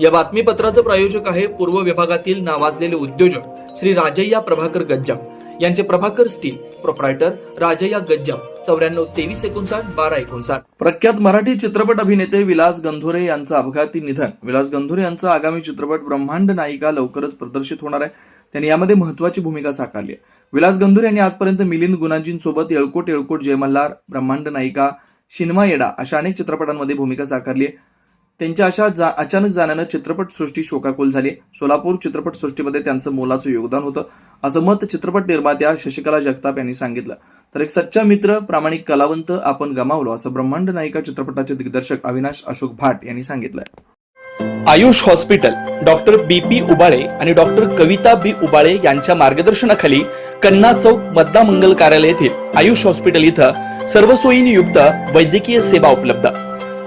या बातमीपत्राचं प्रायोजक आहे पूर्व विभागातील नावाजलेले उद्योजक श्री राजय्या प्रभाकर गज्जाम. यांचे प्रभाकर स्टील प्रोप्रायटर राजय्या गज्जाम. चौऱ्याण्णव तेवीस एकोणसाठ बारा एकोणसाठ. प्रख्यात मराठी चित्रपट अभिनेते विलास गंधोरे यांचं अपघाती निधन. विलास गंधोरे यांचा आगामी चित्रपट ब्रह्मांड नायिका लवकरच प्रदर्शित होणार आहे. त्यांनी यामध्ये महत्वाची भूमिका साकारली आहे. विलास गंधोरे यांनी आजपर्यंत मिलिंद गुणाजींसोबत येळकोट येळकोट जयमल्हार ब्रह्मांड नायिका शिन्मा येडा अशा अनेक चित्रपटांमध्ये भूमिका साकारली आहे. त्यांच्या अशा जा अचानक जाण्यानं चित्रपटसृष्टी शोकाकुल झाली. सोलापूर चित्रपटसृष्टीमध्ये त्यांचं मोलाचं योगदान होतं. असं मत चित्रपट निर्मात्या शशिकला जगताप यांनी सांगितलं. तर एक सच्चा मित्र प्रामाणिक कलावंत आपण गमावलो असं ब्रह्मांड नायिका चित्रपटाचे दिग्दर्शक अविनाश अशोक भाट यांनी सांगितलंय Ayush hospital doctor B P Ubale आणि डॉक्टर कविता बी उबाळे यांच्या मार्गदर्शनाखाली कन्ना चौक मद्दा मंगल कार्यालय येथील आयुष हॉस्पिटल इथं सर्व सोयींनी युक्त वैद्यकीय सेवा उपलब्ध.